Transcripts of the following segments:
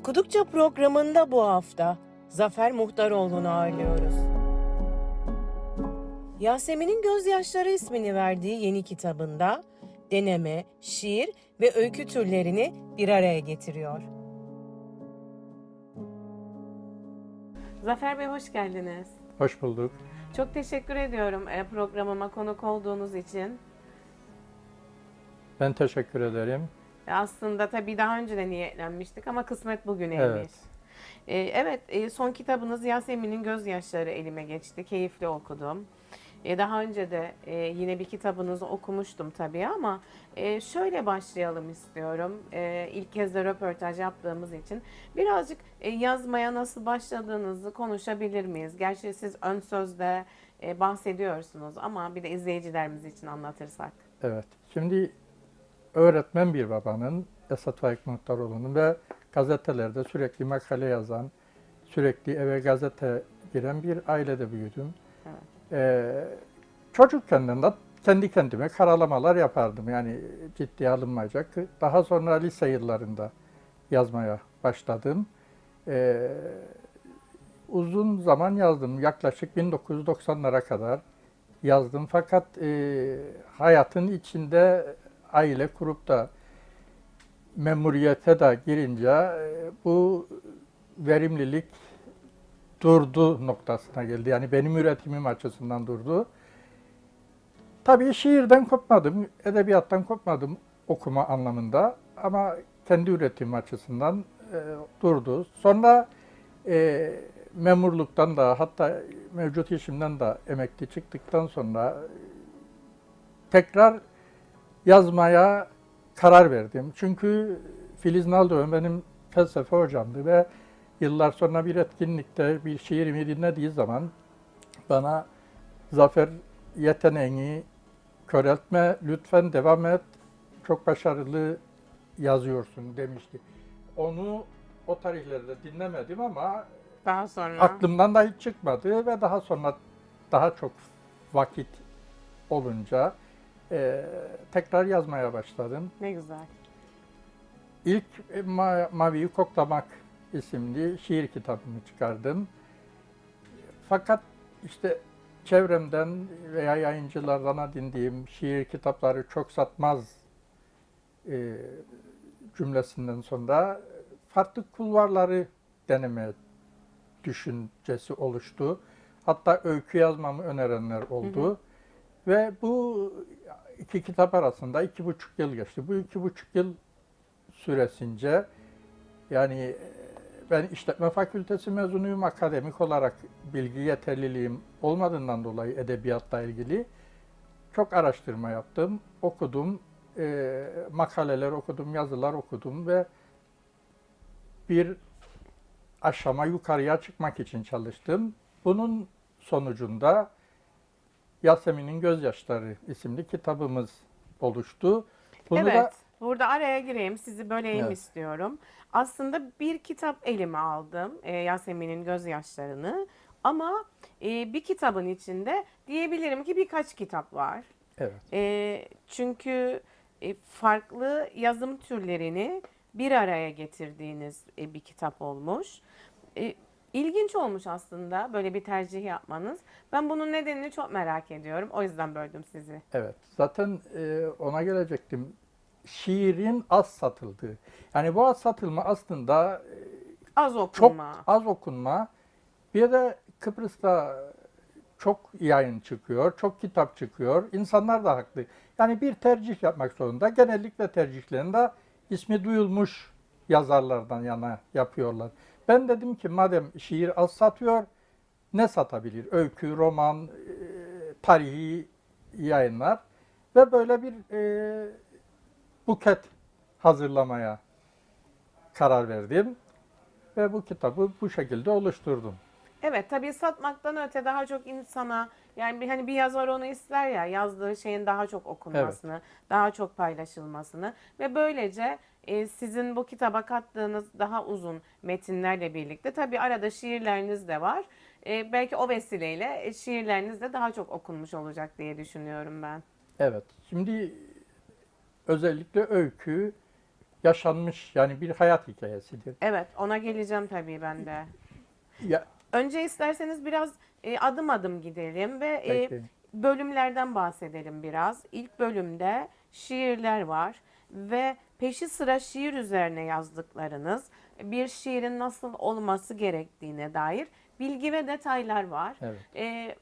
Okudukça programında bu hafta Zafer Muhtaroğlu'nu ağırlıyoruz. Yasemin'in Gözyaşları ismini verdiği yeni kitabında deneme, şiir ve öykü türlerini bir araya getiriyor. Zafer Bey hoş geldiniz. Hoş bulduk. Çok teşekkür ediyorum e, programıma konuk olduğunuz için. Ben teşekkür ederim. E, Aslında tabii daha önce de niyetlenmiştik ama kısmet bugüneymiş. Evet. E, evet, e, son kitabınız Yasemin'in Gözyaşları elime geçti. Keyifli okudum. E, daha önce de e, yine bir kitabınızı okumuştum tabii ama e, şöyle başlayalım istiyorum. E, ilk kez de röportaj yaptığımız için birazcık e, yazmaya nasıl başladığınızı konuşabilir miyiz? Gerçi siz ön sözde e, bahsediyorsunuz ama bir de izleyicilerimiz için anlatırsak. Evet. Şimdi öğretmen bir babanın, Esat Faik Muhtaroğlu'nun ve gazetelerde sürekli makale yazan, sürekli eve gazete giren bir ailede büyüdüm. Evet. Ee, çocukken de kendi kendime karalamalar yapardım. Yani ciddiye alınmayacak. Daha sonra lise yıllarında yazmaya başladım. Ee, uzun zaman yazdım. Yaklaşık 1990'lara kadar yazdım. Fakat e, hayatın içinde aile kurup da memuriyete de girince e, bu verimlilik durdu noktasına geldi. Yani benim üretimim açısından durdu. Tabii şiirden kopmadım, edebiyattan kopmadım okuma anlamında ama kendi üretimim açısından e, durdu. Sonra e, memurluktan da hatta mevcut işimden de emekli çıktıktan sonra tekrar yazmaya karar verdim. Çünkü Filiz Naldoğan benim felsefe hocamdı ve yıllar sonra bir etkinlikte bir şiirimi dinlediği zaman bana Zafer yeteneğini köreltme, lütfen devam et, çok başarılı yazıyorsun demişti. Onu o tarihlerde dinlemedim ama Daha sonra aklımdan da hiç çıkmadı ve daha sonra daha çok vakit olunca e, tekrar yazmaya başladım. ne güzel. İlk e, Ma- Mavi'yi Koklamak isimli şiir kitabını çıkardım. Fakat işte çevremden veya yayıncılardan edindiğim şiir kitapları çok satmaz e, cümlesinden sonra farklı kulvarları deneme düşüncesi oluştu. Hatta öykü yazmamı önerenler oldu. Ve bu iki kitap arasında iki buçuk yıl geçti. Bu iki buçuk yıl süresince yani e, ben işletme fakültesi mezunuyum. Akademik olarak bilgi yeterliliğim olmadığından dolayı edebiyatla ilgili çok araştırma yaptım, okudum, e, makaleler okudum, yazılar okudum ve bir aşama yukarıya çıkmak için çalıştım. Bunun sonucunda Yasemin'in Gözyaşları isimli kitabımız oluştu. Bunu evet. da Burada araya gireyim, sizi böleyim Evet. istiyorum. Aslında bir kitap elime aldım, e, Yasemin'in gözyaşlarını. Ama e, bir kitabın içinde diyebilirim ki birkaç kitap var. evet. E, çünkü e, farklı yazım türlerini bir araya getirdiğiniz e, bir kitap olmuş. E, ilginç olmuş aslında böyle bir tercih yapmanız. Ben bunun nedenini çok merak ediyorum. O yüzden böldüm sizi. Evet. Zaten e, ona gelecektim. Şiirin az satıldığı. Yani bu az satılma aslında e, Az çok okuma. az okunma. Bir de Kıbrıs'ta çok yayın çıkıyor, çok kitap çıkıyor. İnsanlar da haklı. Yani bir tercih yapmak zorunda. Genellikle tercihlerinde ismi duyulmuş yazarlardan yana yapıyorlar. Ben dedim ki madem şiir az satıyor, ne satabilir? Öykü, roman, e, tarihi yayınlar ve böyle bir e, buket hazırlamaya karar verdim ve bu kitabı bu şekilde oluşturdum. Evet tabii satmaktan öte daha çok insana yani bir, hani bir yazar onu ister ya yazdığı şeyin daha çok okunmasını, daha çok paylaşılmasını ve böylece e, sizin bu kitaba kattığınız daha uzun metinlerle birlikte tabii arada şiirleriniz de var. E, belki o vesileyle e, şiirleriniz de daha çok okunmuş olacak diye düşünüyorum ben. Evet. Şimdi özellikle öykü yaşanmış yani bir hayat hikayesidir. Evet, ona geleceğim tabii ben de. Ya, Önce isterseniz biraz e, adım adım gidelim ve e, Peki. bölümlerden bahsedelim biraz. İlk bölümde şiirler var ve peşi sıra şiir üzerine yazdıklarınız, bir şiirin nasıl olması gerektiğine dair bilgi ve detaylar var. Evet. E,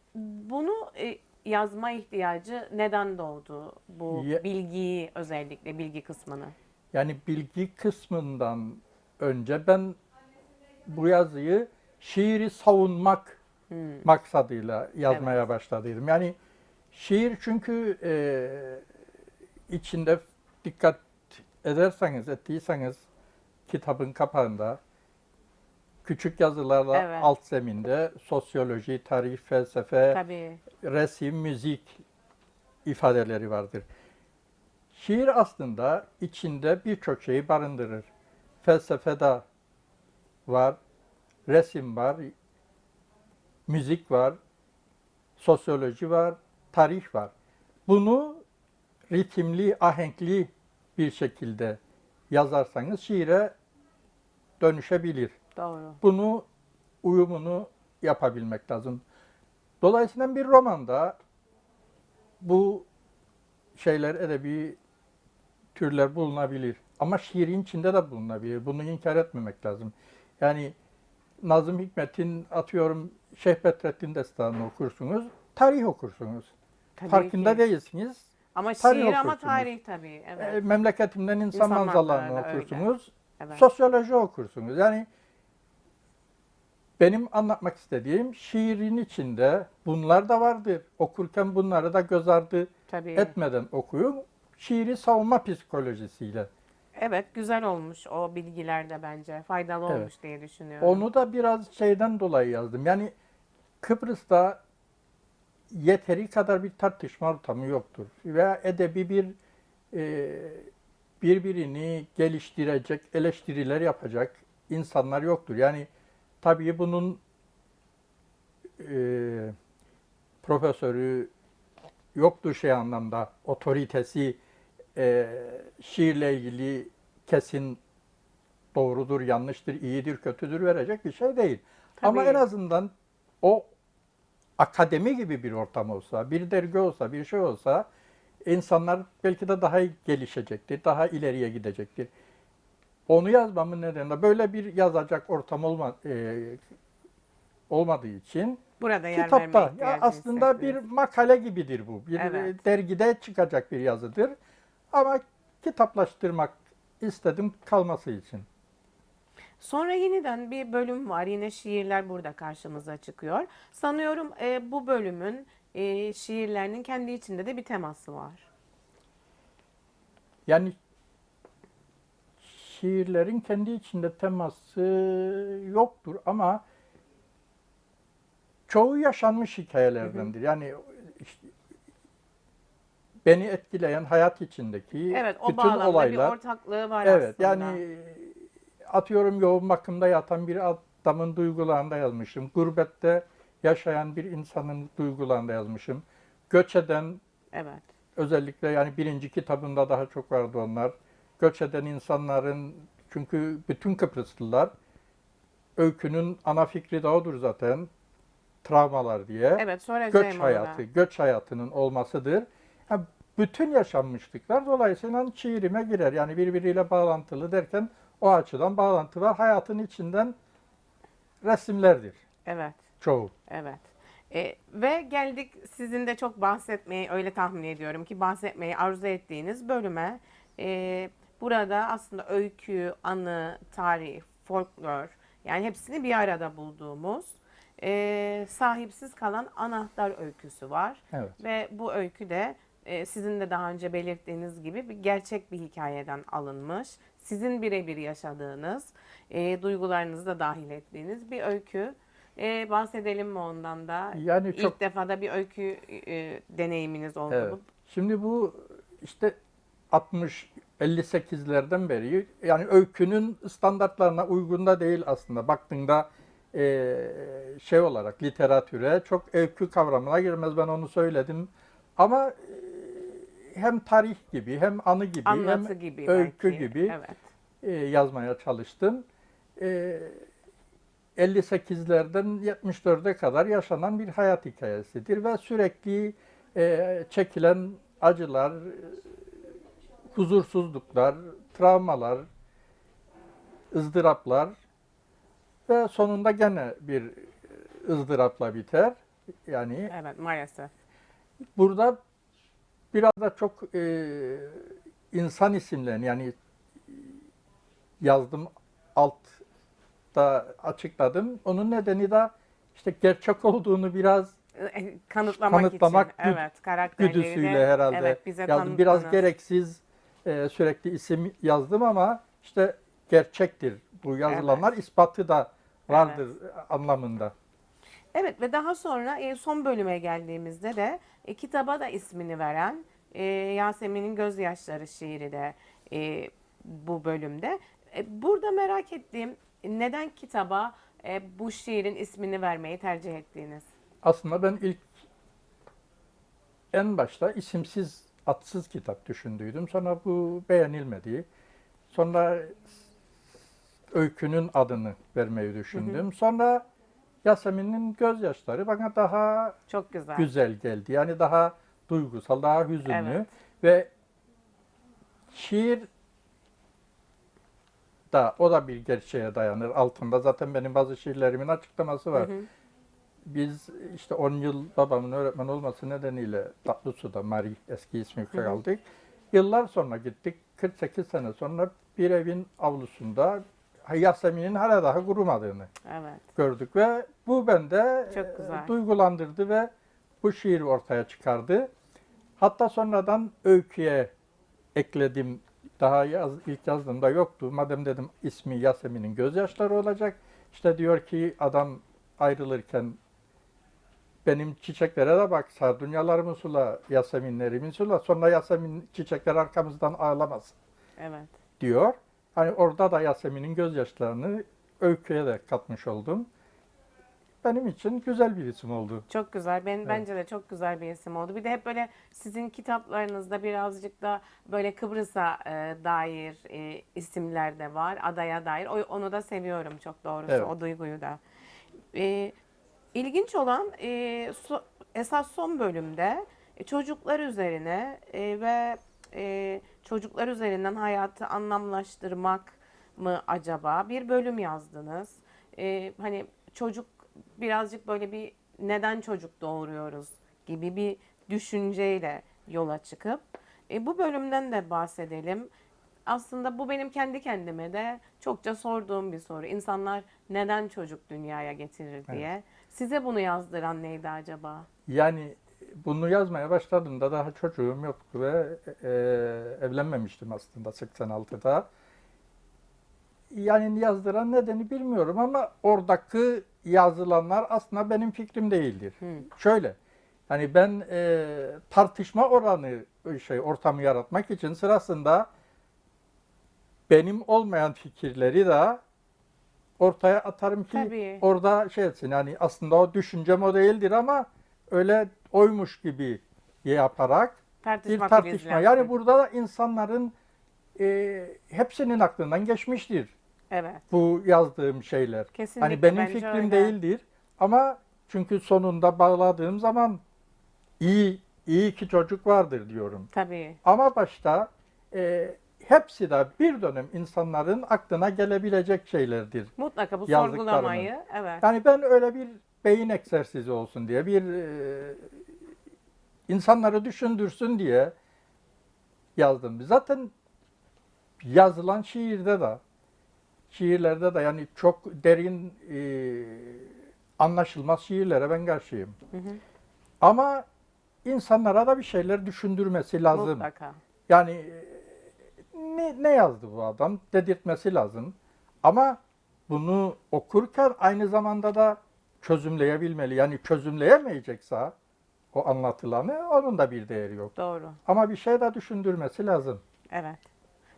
bunu e, yazma ihtiyacı neden doğdu bu Ya- bilgiyi özellikle bilgi kısmını? Yani bilgi kısmından önce ben bu yazıyı şiiri savunmak Hmm, maksadıyla yazmaya başladıydım. Yani şiir çünkü e, içinde dikkat ederseniz, ettiyseniz kitabın kapağında küçük yazılarla Evet. alt zeminde sosyoloji, tarih, felsefe, tabii. resim, müzik ifadeleri vardır. Şiir aslında içinde birçok şeyi barındırır. Felsefe de var, resim var, müzik var, sosyoloji var, tarih var. Bunu ritimli, ahenkli bir şekilde yazarsanız şiire dönüşebilir Doğru. bunu uyumunu yapabilmek lazım. Dolayısıyla bir romanda bu şeyler edebi türler bulunabilir. Ama şiirin içinde de bulunabilir. Bunu inkar etmemek lazım. Yani Nazım Hikmet'in atıyorum Şeyh Bedrettin Destanı'nı okursunuz, tarih okursunuz. Tabii Farkında ki. değilsiniz. Ama tarih şiir ama okursunuz. tarih tabii. Evet. E, memleketimden insan, İnsan manzaralarını öyle. okursunuz. evet. Sosyoloji okursunuz. Yani benim anlatmak istediğim şiirin içinde bunlar da vardır. Okurken bunları da göz ardı tabii. etmeden okuyun. Şiiri savunma psikolojisiyle. Evet, güzel olmuş o bilgiler de bence. Faydalı Evet. olmuş diye düşünüyorum. Onu da biraz şeyden dolayı yazdım. Yani Kıbrıs'ta yeteri kadar bir tartışma ortamı yoktur. Veya edebi bir e, birbirini geliştirecek, eleştiriler yapacak insanlar yoktur. Yani tabii bunun e, profesörü yoktur şey anlamda, otoritesi e, şiirle ilgili kesin doğrudur, yanlıştır, iyidir, kötüdür verecek bir şey değil. Ama Tabii. en azından o akademi gibi bir ortam olsa, bir dergi olsa, bir şey olsa insanlar belki de daha gelişecektir, daha ileriye gidecektir. Onu yazmamın nedeni de böyle bir yazacak ortam olma, e, olmadığı için Burada yer kitapta ya aslında bir makale gibidir bu. Bir Evet. e, dergide çıkacak bir yazıdır. Ama kitaplaştırmak istedim kalması için. Sonra yeniden bir bölüm var. Yine şiirler burada karşımıza çıkıyor. Sanıyorum e, bu bölümün e, şiirlerinin kendi içinde de bir teması var. Yani şiirlerin kendi içinde teması yoktur ama çoğu yaşanmış hikayelerdendir. Yani işte beni etkileyen hayat içindeki Evet, o bütün olaylar. bir ortaklığı var Evet aslında. yani atıyorum yoğun bakımda yatan bir adamın duygularında yazmışım. Gurbette yaşayan bir insanın duygularında yazmışım. Göç eden Evet. özellikle yani birinci kitabında daha çok vardı onlar. Göç eden insanların çünkü bütün Kıbrıslılar öykünün ana fikri de odur zaten. Travmalar diye. Evet, soracağım göç onu hayatı, göç hayatının olmasıdır. Ha, bütün yaşanmışlıklar dolayısıyla şiirime girer. Yani birbiriyle bağlantılı derken o açıdan bağlantı var. Hayatın içinden resimlerdir Evet. çoğu. Evet. E, ve geldik sizin de çok bahsetmeyi öyle tahmin ediyorum ki bahsetmeyi arzu ettiğiniz bölüme. E, burada aslında öykü, anı, tarih, folklor yani hepsini bir arada bulduğumuz e, sahipsiz kalan anahtar öyküsü var. Evet. Ve bu öykü de e, sizin de daha önce belirttiğiniz gibi bir gerçek bir hikayeden alınmış. Sizin birebir yaşadığınız, e, duygularınızı da dahil ettiğiniz bir öykü. E, bahsedelim mi ondan da? Yani çok İlk defa da bir öykü e, deneyiminiz oldu Evet. Şimdi bu işte 60 58'lerden beri yani öykünün standartlarına uygun da değil aslında. Baktığında eee, şey olarak literatüre çok öykü kavramına girmez ben onu söyledim. Ama hem tarih gibi hem anı gibi Anlatı hem gibi öykü belki. gibi Evet. e, yazmaya çalıştım. E, 58'lerden 74'e kadar yaşanan bir hayat hikayesidir ve sürekli e, çekilen acılar, e, huzursuzluklar, travmalar, ızdıraplar ve sonunda gene bir ızdırapla biter. Yani Evet maalesef. burada biraz da çok e, insan isimlerini yani yazdım altta açıkladım. Onun nedeni de işte gerçek olduğunu biraz E, Kanıtlamak, Kanıtlamak için. güd- Evet karakterleri güdüsüyle herhalde evet, bize yazdım. Biraz gereksiz e, sürekli isim yazdım ama işte gerçektir. Bu yazılanlar ispatı da vardır anlamında. Evet ve daha sonra e, son bölüme geldiğimizde de e, kitaba da ismini veren e, Yasemin'in Gözyaşları şiiri de e, bu bölümde. E, burada merak ettiğim neden kitaba e, bu şiirin ismini vermeyi tercih ettiğiniz? Aslında ben ilk en başta isimsiz, atsız kitap düşündüydüm. Sonra bu beğenilmedi. Sonra öykünün adını vermeyi düşündüm. Sonra Yasemin'in gözyaşları bana daha Çok güzel. güzel geldi. Yani daha duygusal, daha hüzünlü Evet. ve şiir da o da bir gerçeğe dayanır altında. Zaten benim bazı şiirlerimin açıklaması var. Hı hı. Biz işte 10 yıl babamın öğretmen olması nedeniyle Tatlısu'da Mari eski ismi kaldık. Yıllar sonra gittik. 48 sene sonra bir evin avlusunda Yasemin'in hala daha kurumadığını Evet. gördük ve bu bende Çok e, güzel. duygulandırdı ve bu şiiri ortaya çıkardı. Hatta sonradan öyküye ekledim. Daha yaz, ilk yazdığımda yoktu. Madem dedim ismi Yasemin'in gözyaşları olacak. İşte diyor ki adam ayrılırken benim çiçeklere de bak, sardunyalarımı sula, Yaseminlerimi sula. Sonra Yasemin çiçekler arkamızdan ağlamasın Evet. diyor. Hani orada da Yasemin'in gözyaşlarını öyküye de katmış oldum. Benim için güzel bir isim oldu. Çok güzel. Ben bence de çok güzel bir isim oldu. Bir de hep böyle sizin kitaplarınızda birazcık da böyle Kıbrıs'a e, dair e, isimler de var. Adaya dair. O, onu da seviyorum çok doğrusu. Evet. O duyguyu da. E, ilginç olan e, so- esas son bölümde çocuklar üzerine e, ve e, çocuklar üzerinden hayatı anlamlaştırmak mı acaba bir bölüm yazdınız. E, hani çocuk birazcık böyle bir neden çocuk doğuruyoruz gibi bir düşünceyle yola çıkıp e, bu bölümden de bahsedelim. Aslında bu benim kendi kendime de çokça sorduğum bir soru. İnsanlar neden çocuk dünyaya getirir diye. Size bunu yazdıran neydi acaba? Yani bunu yazmaya başladığımda daha çocuğum yoktu ve e, evlenmemiştim aslında 86'da. Yani yazdıran nedeni bilmiyorum ama oradaki yazılanlar aslında benim fikrim değildir. Hı. Şöyle, hani ben e, tartışma oranı şey ortamı yaratmak için sırasında benim olmayan fikirleri de ortaya atarım ki Tabii. orada şey etsin. Yani aslında o düşüncem o değildir ama öyle oymuş gibi yaparak bir Tartışmak tartışma. Yani burada da insanların e, hepsinin aklından geçmiştir Evet. bu yazdığım şeyler. Kesinlikle. Hani benim bence fikrim öyle. değildir ama çünkü sonunda bağladığım zaman iyi iyi ki çocuk vardır diyorum. Tabii. Ama başta e, hepsi de bir dönem insanların aklına gelebilecek şeylerdir. Mutlaka bu sorgulamayı evet. Yani ben öyle bir beyin egzersizi olsun diye, bir e, insanları düşündürsün diye yazdım. Zaten yazılan şiirde de, şiirlerde de yani çok derin e, anlaşılmaz şiirlere ben karşıyım. Hı hı. Ama insanlara da bir şeyler düşündürmesi lazım. Mutlaka. Yani e, ne, ne yazdı bu adam dedirtmesi lazım. Ama bunu okurken aynı zamanda da çözümleyebilmeli. Yani çözümleyemeyecekse o anlatılanı onun da bir değeri yok. Doğru. Ama bir şey de düşündürmesi lazım. Evet.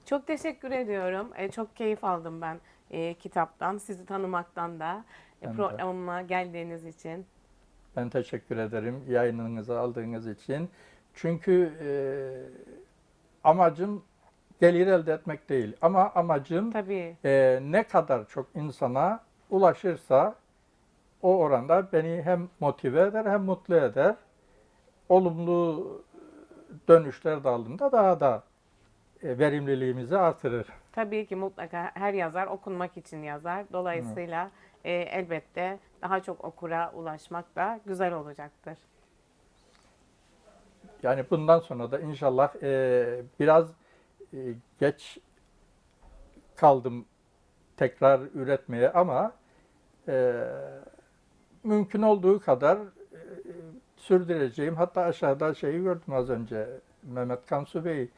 Çok teşekkür ediyorum. E, çok keyif aldım ben e, kitaptan, sizi tanımaktan da, e, programıma geldiğiniz için. Ben teşekkür ederim yayınınızı aldığınız için. Çünkü e, amacım gelir elde etmek değil. Ama amacım Tabii. e, ne kadar çok insana ulaşırsa o oranda beni hem motive eder hem mutlu eder. Olumlu dönüşler dağılında daha da e, verimliliğimizi artırır. Tabii ki mutlaka her yazar okunmak için yazar. Dolayısıyla e, elbette daha çok okura ulaşmak da güzel olacaktır. Yani bundan sonra da inşallah e, biraz e, geç kaldım tekrar üretmeye ama e, mümkün olduğu kadar e, sürdüreceğim. Hatta aşağıda şeyi gördüm az önce Mehmet Kansu Bey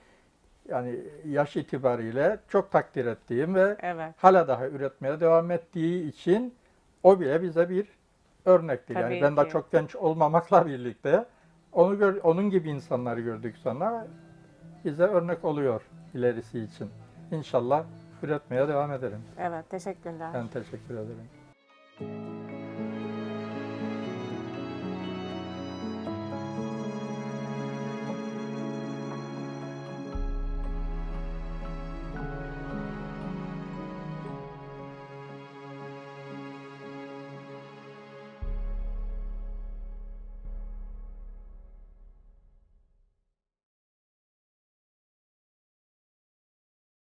yani yaş itibariyle çok takdir ettiğim ve Evet. hala daha üretmeye devam ettiği için o bile bize bir örnektir. Tabii yani ben ki. çok genç olmamakla birlikte onu gör, onun gibi insanları gördük sonra bize örnek oluyor ilerisi için. İnşallah üretmeye devam ederim. Evet. Teşekkürler. Ben teşekkür ederim.